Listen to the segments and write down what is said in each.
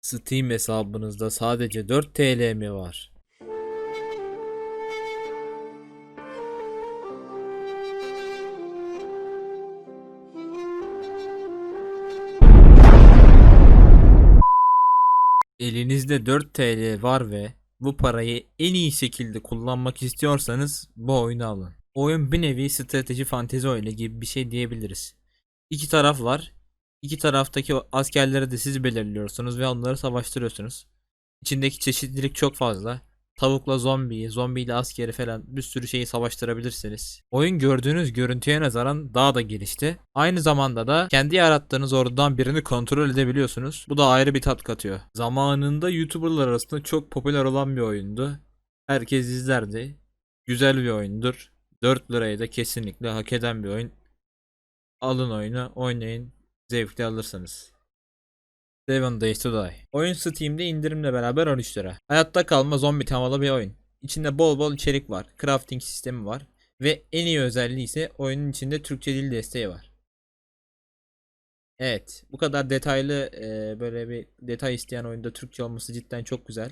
Steam hesabınızda sadece 4 TL mi var? Elinizde 4 TL var ve bu parayı en iyi şekilde kullanmak istiyorsanız bu oyunu alın. Oyun bir nevi strateji fantezi oyunu gibi bir şey diyebiliriz. İki taraf var. İki taraftaki askerleri de siz belirliyorsunuz ve onları savaştırıyorsunuz. İçindeki çeşitlilik çok fazla. Tavukla zombiyi, zombiyle askeri falan bir sürü şeyi savaştırabilirsiniz. Oyun gördüğünüz görüntüye nazaran daha da gelişti. Aynı zamanda da kendi yarattığınız ordudan birini kontrol edebiliyorsunuz. Bu da ayrı bir tat katıyor. Zamanında YouTuberlar arasında çok popüler olan bir oyundu. Herkes izlerdi. Güzel bir oyundur. 4 lirayı da kesinlikle hak eden bir oyun. Alın oyunu, oynayın, zevkli alırsanız. Seven Days to Die. Oyun Steam'de indirimle beraber 13 lira. Hayatta kalma zombi temalı bir oyun. İçinde bol bol içerik var. Crafting sistemi var. Ve en iyi özelliği ise oyunun içinde Türkçe dil desteği var. Evet. Bu kadar detaylı e, böyle bir detay isteyen oyunda Türkçe olması cidden çok güzel.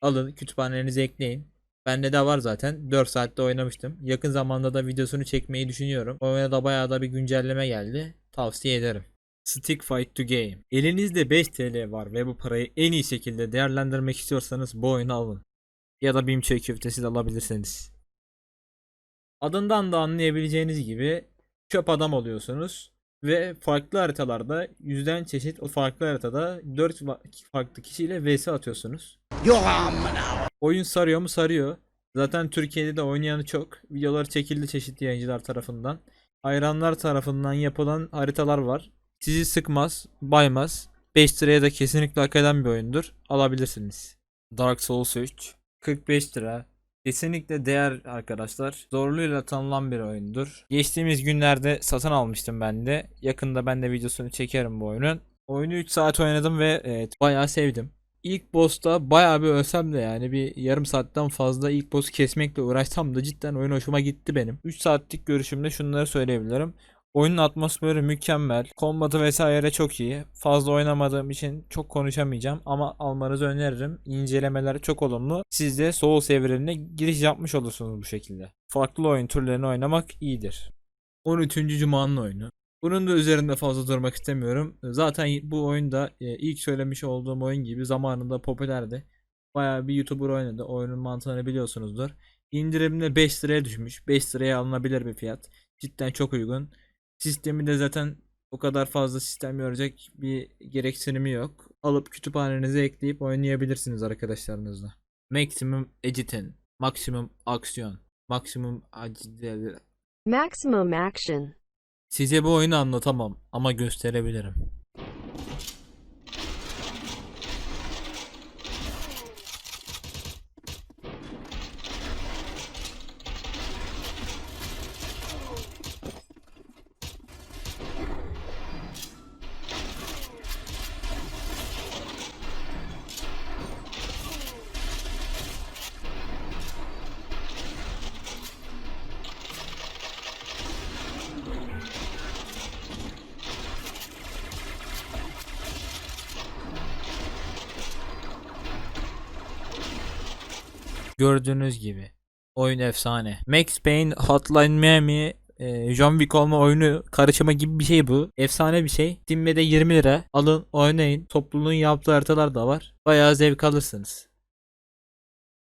Alın kütüphanelerinize ekleyin. Bende de var zaten. 4 saatte oynamıştım. Yakın zamanda da videosunu çekmeyi düşünüyorum. Oyuna da bayağı da bir güncelleme geldi. Tavsiye ederim. Stick Fight to Game. Elinizde 5 TL var ve bu parayı en iyi şekilde değerlendirmek istiyorsanız bu oyunu alın. Ya da BİM çöy köftesi de alabilirsiniz. Adından da anlayabileceğiniz gibi çöp adam oluyorsunuz ve farklı haritalarda yüzden çeşit o farklı haritada 4 farklı kişiyle vs atıyorsunuz. Oyun sarıyor mu sarıyor. Zaten Türkiye'de de oynayanı çok. Videolar çekildi çeşitli yayıncılar tarafından. Hayranlar tarafından yapılan haritalar var. Sizi sıkmaz, baymaz. 5 liraya da kesinlikle hak eden bir oyundur. Alabilirsiniz. Dark Souls 3 45 lira. Kesinlikle değer arkadaşlar. Zorluğuyla tanınan bir oyundur. Geçtiğimiz günlerde satın almıştım ben de. Yakında ben de videosunu çekerim bu oyunun. Oyunu 3 saat oynadım ve evet, bayağı sevdim. İlk boss'ta bayağı bir ölsem de yani bir yarım saatten fazla ilk boss'u kesmekle uğraşsam da cidden oyun hoşuma gitti benim. 3 saatlik görüşümde şunları söyleyebilirim. Oyunun atmosferi mükemmel. Kombatı vesaire çok iyi. Fazla oynamadığım için çok konuşamayacağım ama almanızı öneririm. İncelemeler çok olumlu. Siz de Souls evrenine giriş yapmış olursunuz bu şekilde. Farklı oyun türlerini oynamak iyidir. 13. Cuma'nın oyunu. Bunun da üzerinde fazla durmak istemiyorum. Zaten bu oyunda e, ilk söylemiş olduğum oyun gibi zamanında popülerdi. Bayağı bir YouTuber oynadı. Oyunun mantığını biliyorsunuzdur. İndirimle 5 liraya düşmüş. 5 liraya alınabilir bir fiyat. Cidden çok uygun. Sistemi de zaten o kadar fazla sistem yoracak bir gereksinimi yok. Alıp kütüphanenize ekleyip oynayabilirsiniz arkadaşlarınızla. Maximum Editing, Maximum Aksiyon, Maximum Acil... Maximum action. Size bu oyunu anlatamam ama gösterebilirim. Gördüğünüz gibi. Oyun efsane. Max Payne, Hotline Miami, e, John Wick olma oyunu karışımı gibi bir şey bu. Efsane bir şey. Steam'de de 20 lira. Alın oynayın. Topluluğun yaptığı haritalar da var. Bayağı zevk alırsınız.